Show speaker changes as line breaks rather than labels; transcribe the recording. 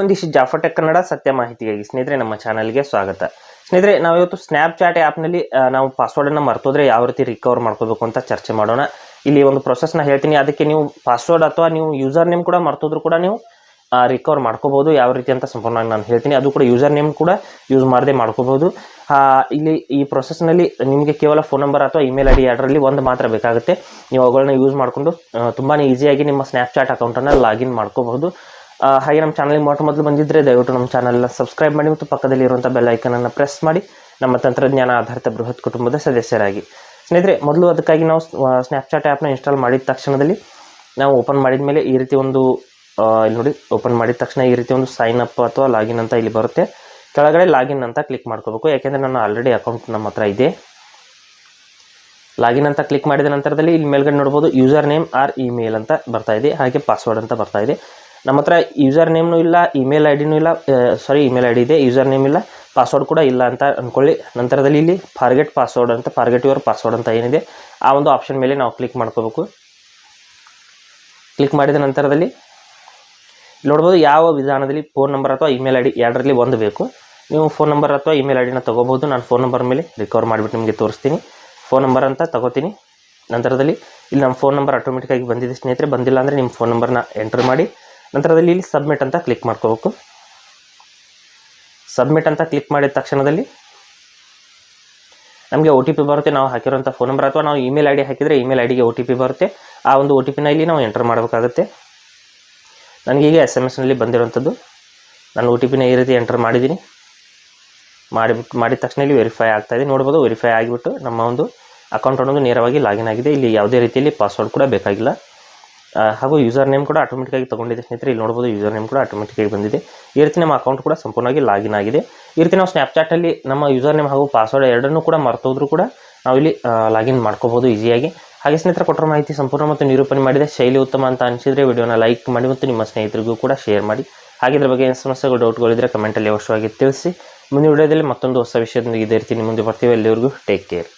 ಒಂದಿಷ್ಟು ಜಾಫಟೆಕ್ ಕನ್ನಡ ಸತ್ಯ ಮಾಹಿತಿಗಾಗಿ ಸ್ನೇಹಿತರೆ ನಮ್ಮ ಚಾನಲ್ಗೆ ಸ್ವಾಗತ. ಸ್ನೇಹಿತರೆ, ನಾವಿವತ್ತು ಸ್ನ್ಯಾಪ್ ಚಾಟ್ ಆ್ಯಪ್ನಲ್ಲಿ ನಾವು ಪಾಸ್ವರ್ಡನ್ನು ಮರ್ತೋದ್ರೆ ಯಾವ ರೀತಿ ರಿಕವರ್ ಮಾಡ್ಕೋಬೇಕು ಅಂತ ಚರ್ಚೆ ಮಾಡೋಣ. ಇಲ್ಲಿ ಒಂದು ಪ್ರೊಸೆಸ್ನ ಹೇಳ್ತೀನಿ. ಅದಕ್ಕೆ ನೀವು ಪಾಸ್ವರ್ಡ್ ಅಥವಾ ನೀವು ಯೂಸರ್ ನೇಮ್ ಕೂಡ ಮರ್ತೋದ್ರು ಕೂಡ ನೀವು ರಿಕವರ್ ಮಾಡ್ಕೋಬೋದು. ಯಾವ ರೀತಿ ಅಂತ ಸಂಪೂರ್ಣವಾಗಿ ನಾನು ಹೇಳ್ತೀನಿ. ಅದು ಕೂಡ ಯೂಸರ್ ನೇಮ್ ಕೂಡ ಯೂಸ್ ಮಾಡದೆ ಮಾಡ್ಕೋಬೋದು. ಇಲ್ಲಿ ಈ ಪ್ರೊಸೆಸ್ನಲ್ಲಿ ನಿಮಗೆ ಕೇವಲ ಫೋನ್ ನಂಬರ್ ಅಥವಾ ಇಮೇಲ್ ಐ ಡಿ ಎರಡರಲ್ಲಿ ಒಂದು ಮಾತ್ರ ಬೇಕಾಗುತ್ತೆ. ನೀವು ಅವುಗಳನ್ನ ಯೂಸ್ ಮಾಡಿಕೊಂಡು ತುಂಬಾ ಈಸಿಯಾಗಿ ನಿಮ್ಮ ಸ್ನ್ಯಾಪ್ಚಾಟ್ ಅಕೌಂಟನ್ನು ಲಾಗಿನ್ ಮಾಡ್ಕೋಬಹುದು. ಹಾಗೆ ನಮ್ಮ ಚಾನಲ್ಗೆ ಮೊಟ್ಟ ಮೊದಲು ಬಂದಿದ್ದರೆ ದಯವಿಟ್ಟು ನಮ್ಮ ಚಾನಲ್ನ ಸಬ್ಸ್ಕ್ರೈಬ್ ಮಾಡಿ ಮತ್ತು ಪಕ್ಕದಲ್ಲಿ ಇರುವಂಥ ಬೆಲ್ ಐಕನನ್ನು ಪ್ರೆಸ್ ಮಾಡಿ ನಮ್ಮ ತಂತ್ರಜ್ಞಾನ ಆಧಾರಿತ ಬೃಹತ್ ಕುಟುಂಬದ ಸದಸ್ಯರಾಗಿ. ಸ್ನೇಹಿತರೆ, ಮೊದಲು ಅದಕ್ಕಾಗಿ ನಾವು ಸ್ನ್ಯಾಪ್ಚಾಟ್ ಆ್ಯಪ್ನ ಇನ್ಸ್ಟಾಲ್ ಮಾಡಿದ ತಕ್ಷಣದಲ್ಲಿ ನಾವು ಓಪನ್ ಮಾಡಿದ ಮೇಲೆ ಈ ರೀತಿ ಒಂದು ಇಲ್ಲಿ ನೋಡಿ ಓಪನ್ ಮಾಡಿದ ತಕ್ಷಣ ಈ ರೀತಿ ಒಂದು ಸೈನ್ ಅಪ್ ಅಥವಾ ಲಾಗಿನ್ ಅಂತ ಇಲ್ಲಿ ಬರುತ್ತೆ. ಕೆಳಗಡೆ ಲಾಗಿನ್ ಅಂತ ಕ್ಲಿಕ್ ಮಾಡ್ಕೋಬೇಕು. ಯಾಕೆಂದರೆ ನನ್ನ ಆಲ್ರೆಡಿ ಅಕೌಂಟ್ ನಮ್ಮ ಹತ್ರ ಇದೆ. ಲಾಗಿನ್ ಅಂತ ಕ್ಲಿಕ್ ಮಾಡಿದ ನಂತರದಲ್ಲಿ ಇಲ್ಲಿ ಮೇಲ್ಗಡೆ ನೋಡ್ಬೋದು ಯೂಸರ್ ನೇಮ್ ಆರ್ ಇಮೇಲ್ ಅಂತ ಬರ್ತಾ ಇದೆ. ಹಾಗೆ ಪಾಸ್ವರ್ಡ್ ಅಂತ ಬರ್ತಾ ಇದೆ. ನಮ್ಮ ಹತ್ರ ಯೂಸರ್ ನೇಮ್ನೂ ಇಲ್ಲ ಇಮೇಲ್ ಐ ಡಿನೂ ಇಲ್ಲ ಸಾರಿ ಇಮೇಲ್ ಐ ಡಿ ಇದೆ ಯೂಸರ್ ನೇಮ್ ಇಲ್ಲ ಪಾಸ್ವರ್ಡ್ ಕೂಡ ಇಲ್ಲ ಅಂತ ಅಂದ್ಕೊಳ್ಳಿ ನಂತರದಲ್ಲಿ ಇಲ್ಲಿ ಫಾರ್ಗೆಟ್ ಪಾಸ್ವರ್ಡ್ ಅಂತ ಫಾರ್ಗೆಟ್ ಯುವರ್ ಪಾಸ್ವರ್ಡ್ ಅಂತ ಏನಿದೆ, ಆ ಒಂದು ಆಪ್ಷನ್ ಮೇಲೆ ನಾವು ಕ್ಲಿಕ್ ಮಾಡ್ಕೋಬೇಕು. ಕ್ಲಿಕ್ ಮಾಡಿದ ನಂತರದಲ್ಲಿ ನೋಡ್ಬೋದು ಯಾವ ವಿಧಾನದಲ್ಲಿ ಫೋನ್ ನಂಬರ್ ಅಥವಾ ಇಮೇಲ್ ಐ ಡಿ ಎರಡರಲ್ಲಿ ಒಂದು ಬೇಕು. ನೀವು ಫೋನ್ ನಂಬರ್ ಅಥವಾ ಇಮೇಲ್ ಐ ಡಿನ ತೊಗೋಬೋದು ನಾನು ಫೋನ್ ನಂಬರ್ ಮೇಲೆ ರಿಕವರ್ ಮಾಡಿಬಿಟ್ಟು ನಿಮಗೆ ತೋರಿಸ್ತೀನಿ. ಫೋನ್ ನಂಬರ್ ಅಂತ ತಗೋತೀನಿ. ನಂತರದಲ್ಲಿ ಇಲ್ಲಿ ನಮ್ಮ ಫೋನ್ ನಂಬರ್ ಆಟೋಮೆಟಿಕ್ಕಾಗಿ ಬಂದಿದೆ ಸ್ನೇಹಿತರೆ, ಬಂದಿಲ್ಲ ಅಂದರೆ ನಿಮ್ಮ ಫೋನ್ ನಂಬರ್ನ ಎಂಟ್ರ್ ಮಾಡಿ. ನಂತರದಲ್ಲಿ ಇಲ್ಲಿ ಸಬ್ಮಿಟ್ ಅಂತ ಕ್ಲಿಕ್ ಮಾಡ್ಕೋಬೇಕು. ಸಬ್ಮಿಟ್ ಅಂತ ಕ್ಲಿಕ್ ಮಾಡಿದ ತಕ್ಷಣದಲ್ಲಿ ನಮಗೆ ಒ ಟಿ ಪಿ ಬರುತ್ತೆ. ನಾವು ಹಾಕಿರೋಂಥ ಫೋನ್ ನಂಬರ್ ಅಥವಾ ನಾವು ಇಮೇಲ್ ಐ ಡಿ ಹಾಕಿದರೆ ಇಮೇಲ್ ಐ ಡಿಗೆ ಒ ಟಿ ಪಿ ಬರುತ್ತೆ. ಆ ಒಂದು ಒ ಟಿ ಪಿನ ಇಲ್ಲಿ ನಾವು ಎಂಟರ್ ಮಾಡಬೇಕಾಗುತ್ತೆ. ನನಗೀಗ ಎಸ್ ಎಂ ಎಸ್ನಲ್ಲಿ ಬಂದಿರುವಂಥದ್ದು ನಾನು ಒ ಟಿ ಪಿನ ಈ ರೀತಿ ಎಂಟರ್ ಮಾಡಿದ್ದೀನಿ. ಮಾಡಿಬಿಟ್ಟು ಮಾಡಿದ ತಕ್ಷಣ ಇಲ್ಲಿ ವೆರಿಫೈ ಇದೆ. ನೋಡ್ಬೋದು ವೆರಿಫೈ ಆಗಿಬಿಟ್ಟು ನಮ್ಮ ಒಂದು ಅಕೌಂಟ್ ಅನ್ನೋದು ನೇರವಾಗಿ ಲಾಗಿನ್ ಆಗಿದೆ. ಇಲ್ಲಿ ಯಾವುದೇ ರೀತಿಯಲ್ಲಿ ಪಾಸ್ವರ್ಡ್ ಕೂಡ ಬೇಕಾಗಿಲ್ಲ. ಹಾಗೂ ಯೂಸರ್ ನೇಮ್ ಕೂಡ ಆಟೋಮೆಟಿಕ್ಕಾಗಿ ತೊಗೊಂಡಿದೆ. ಸ್ನೇಹಿತರೆ, ಇಲ್ಲಿ ನೋಡ್ಬೋದು ಯೂಸರ್ ನೇಮ್ ಕೂಡ ಆಟೋಮೆಟಿಕ್ಕಾಗಿ ಬಂದಿದೆ. ಈ ರೀತಿ ನಮ್ಮ ಅಕೌಂಟ್ ಕೂಡ ಸಂಪೂರ್ಣವಾಗಿ ಲಾಗಿನ್ ಆಗಿದೆ. ಈ ರೀತಿ ನಾವು ಸ್ನ್ಯಾಪ್ಚಾಟಲ್ಲಿ ನಮ್ಮ ಯೂಸರ್ ನೇಮ್ ಹಾಗೂ ಪಾಸ್ವರ್ಡ್ ಎರಡನ್ನೂ ಕೂಡ ಮರ್ತೋದ್ರು ಕೂಡ ನಾವು ಇಲ್ಲಿ ಲಾಗಿನ್ ಮಾಡ್ಕೋಬೋದು ಈಸಿಯಾಗಿ ಹಾಗೆ ಸ್ನೇಹಿತರ, ಕೊಟ್ಟರ ಮಾಹಿತಿ ಸಂಪೂರ್ಣ ಮತ್ತು ನಿರೂಪಣೆ ಮಾಡಿದೆ. ಶೈಲಿ ಉತ್ತಮ ಅಂತ ಅನಿಸಿದರೆ ವಿಡಿಯೋನ ಲೈಕ್ ಮಾಡಿ ಮತ್ತು ನಿಮ್ಮ ಸ್ನೇಹಿತರಿಗೂ ಕೂಡ ಶೇರ್ ಮಾಡಿ. ಹಾಗೆ ಇದ್ರ ಬಗ್ಗೆ ಏನು ಸಮಸ್ಯೆಗಳು ಡೌಟ್ಗಳಿದ್ದರೆ ಕಮೆಂಟಲ್ಲಿ ಅವಶ್ಯವಾಗಿ ತಿಳಿಸಿ. ಮುಂದಿನ ವಿಡಿಯೋದಲ್ಲಿ ಮತ್ತೊಂದು ಹೊಸ ವಿಷಯದೊಂದಿಗೆ ಇದೇ ರೀತಿ ನಿಮ್ಮ ಮುಂದೆ ಬರ್ತೀವಿ. ಎಲ್ಲಿವರೆಗೂ ಟೇಕ್ ಕೇರ್